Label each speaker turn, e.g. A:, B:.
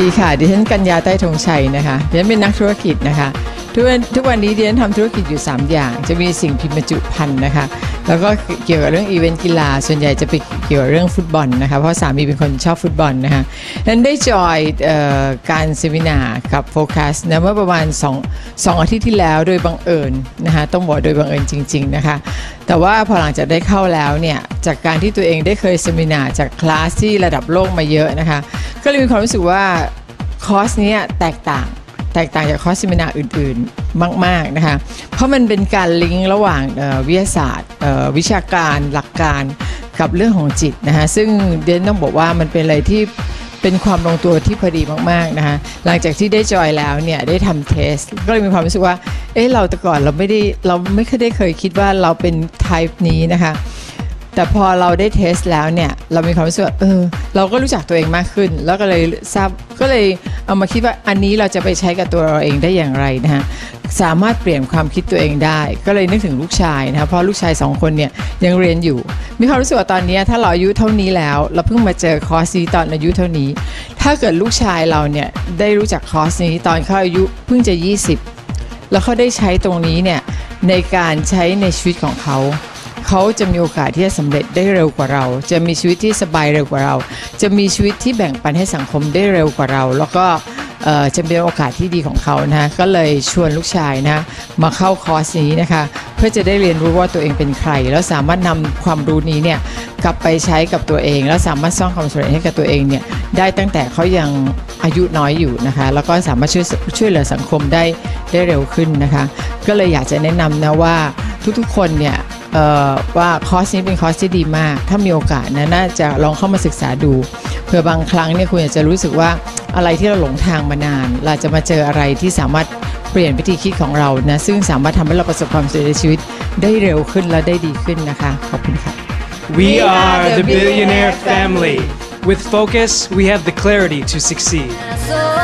A: ดีค่ะดิฉันกัญญาใต้ธงชัยนะคะดิฉันเป็นนักธุรกิจนะคะทุกวันทุกวันนี้ดิฉันทำธุรกิจอยู่ 3 อย่าง จะมีสิ่งพิมพ์บรรจุภัณฑ์นะคะ แล้วก็เกี่ยวกับเรื่องอีเวนต์กีฬา ส่วนใหญ่จะไปเกี่ยวกับเรื่องฟุตบอลนะคะ เพราะสามีเป็นคนชอบฟุตบอลนะคะนั้นได้จอยออการเซมินากับโฟกัสนะเมื่อประมาณ2 2อาทิตย์ที่แล้วโดยบังเอิญนะคะต้องบอกโดยบังเอิญจริง ๆ นะคะ แต่ว่าพอหลังจากได้เข้าแล้วเนี่ยจากการที่ตัวเองได้เคยเซมินาจากคลาสที่ระดับโลกมาเยอะนะคะ ก็เลยมีความรู้สึกว่าคอร์สนี้แตกต่าง แตกต่างจากคอร์สเซมินาอื่นๆมากๆนะคะเพราะมันเป็นการลิงก์ระหว่างวิทยาศาสตร์ วิชาการหลักการกับเรื่องของจิตนะคะซึ่งเดนต้องบอกว่ามันเป็นอะไรที่เป็นความลงตัวที่พอดีมากๆนะคะหลังจากที่ได้จอยแล้วเนี่ยได้ทำเทส ก็เลยมีความรู้สึกว่า เอ๊ะเราแต่ก่อนเราไม่ได้เราไม่เคยได้เคยคิดว่าเราเป็น type นี้นะคะ แต่พอเราได้เทสแล้วเนี่ยเรามีความรู้สึกว่าเออ เราก็รู้จักตัวเองมากขึ้น แล้วก็เลยทราบก็เลยเอามาคิดว่าอันนี้เราจะไปใช้กับตัวเราเองได้อย่างไรนะฮะสามารถเปลี่ยนความคิดตัวเองได้ ก็เลยนึกถึงลูกชายนะคะเพราะลูกชายสองคนเนี่ยยังเรียนอยู่ มีความรู้สึกว่าตอนนี้ถ้าเราอายุเท่านี้แล้ว เราเพิ่งมาเจอคอร์สนี้ตอนอายุเท่านี้ ถ้าเกิดลูกชายเราเนี่ยได้รู้จักคอร์สนี้ตอนเขาอายุเพิ่งจะ 20 แล้วเขาได้ใช้ตรงนี้เนี่ยในการใช้ในชีวิตของเขา เขาจะมีโอกาสที่จะสำเร็จได้เร็วกว่าเรา จะมีชีวิตที่สบายเร็วกว่าเรา จะมีชีวิตที่แบ่งปันให้สังคมได้เร็วกว่าเรา แล้วก็จะเป็นโอกาสที่ดีของเขานะก็เลยชวนลูกชายนะมาเข้าคอร์สนี้นะคะ เพื่อจะได้เรียนรู้ว่าตัวเองเป็นใคร แล้วสามารถนำความรู้นี้เนี่ยกลับไปใช้กับตัวเอง แล้วสามารถสร้างความสำเร็จให้กับตัวเองเนี่ยได้ตั้งแต่เขายังอายุน้อยอยู่นะคะ แล้วก็สามารถช่วยช่วยเหลือสังคมได้ได้เร็วขึ้นนะคะ ก็เลยอยากจะแนะนำนะว่าทุกๆคนเนี่ย ว่าคอร์สนี้เป็นคอร์สที่ดีมาก ถ้ามีโอกาสนะน่าจะลองเข้ามาศึกษาดูเผื่อบางครั้งเนี่ยคุณอาจจะรู้สึกว่าอะไรที่เราหลงทางมานาน เราจะมาเจออะไรที่สามารถเปลี่ยนวิธีคิดของเรานะซึ่งสามารถทำให้เราประสบความสำเร็จในชีวิตได้เร็วขึ้นและได้ดีขึ้นนะคะขอบคุณค่ะ
B: We are the billionaire family. With focus, we have the clarity to succeed.
C: So